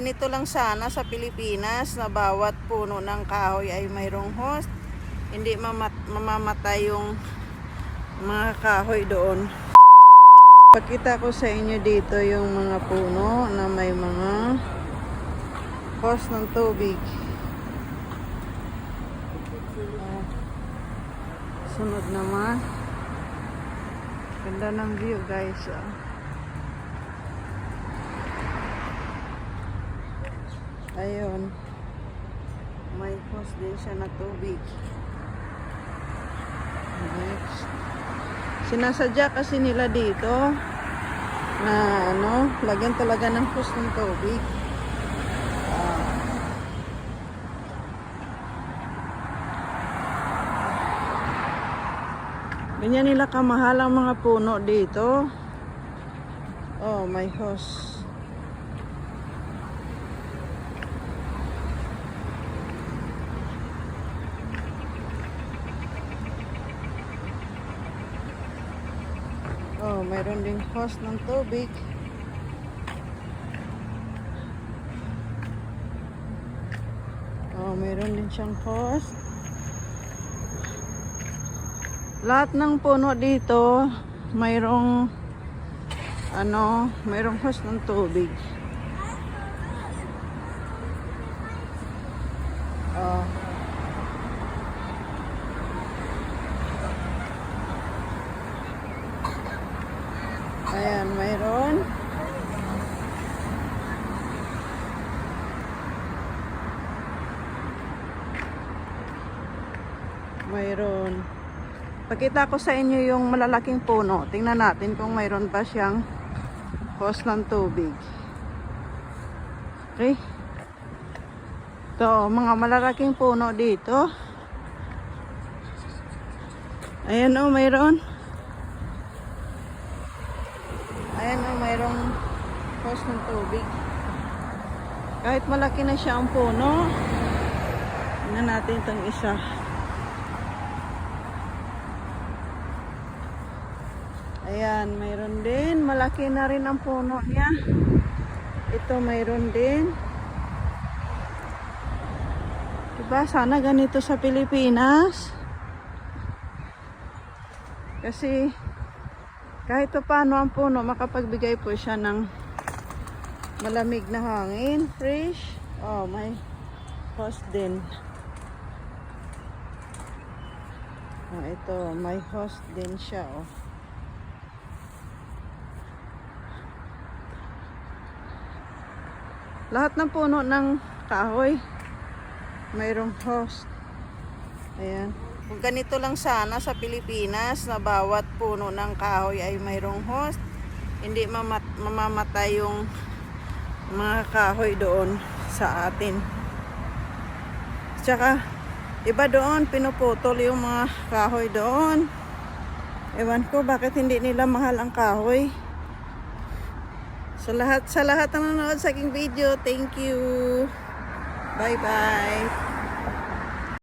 Ganito lang sana sa Pilipinas na bawat puno ng kahoy ay mayroong host. Hindi mamat- mamamatay yung mga kahoy doon. Pakita ko sa inyo dito yung mga puno na may mga host ng tubig. Ah, Sunod naman. Ganda ng view guys. ah. Ayun. May post din siya na tubig. Next. Sinasadya kasi nila dito na ano, lagyan talaga ng post ng tubig. Ah. Ganyan nila kamahal ang mga puno dito. Oh, may hose. Oh, mayroon ding hose ng tubig. Oh, mayroon din siyang hose. Lahat ng puno dito, mayroong ano, mayroong hose ng tubig. Oh. Ayan, mayroon. Mayroon. Pakita ko sa inyo yung malalaking puno. Tingnan natin kung mayroon pa siyang hose ng tubig. Okay. Ito, mga malalaking puno dito. Ayan o, mayroon. Ayan o, mayroong hose ng tubig. Kahit malaki na siya ang puno, tingnan natin itong isa. Ayan, mayroon din. Malaki na rin ang puno niya. Ito, mayroon din. Diba, sana ganito sa Pilipinas. Kasi, kahit pa paano ang puno, makapagbigay po siya ng malamig na hangin, fresh. Oh, may host din. Oh, ito, may host din siya, oh. Lahat ng puno ng kahoy, mayroong host. Ayan. Kung ganito lang sana sa Pilipinas na bawat puno ng kahoy ay mayroong host, hindi mamat- mamamatay yung mga kahoy doon sa atin. Tsaka, iba doon, pinuputol yung mga kahoy doon. Ewan ko, bakit hindi nila mahal ang kahoy? Sa lahat, sa lahat ng nanonood sa aking video, thank you. Bye-bye.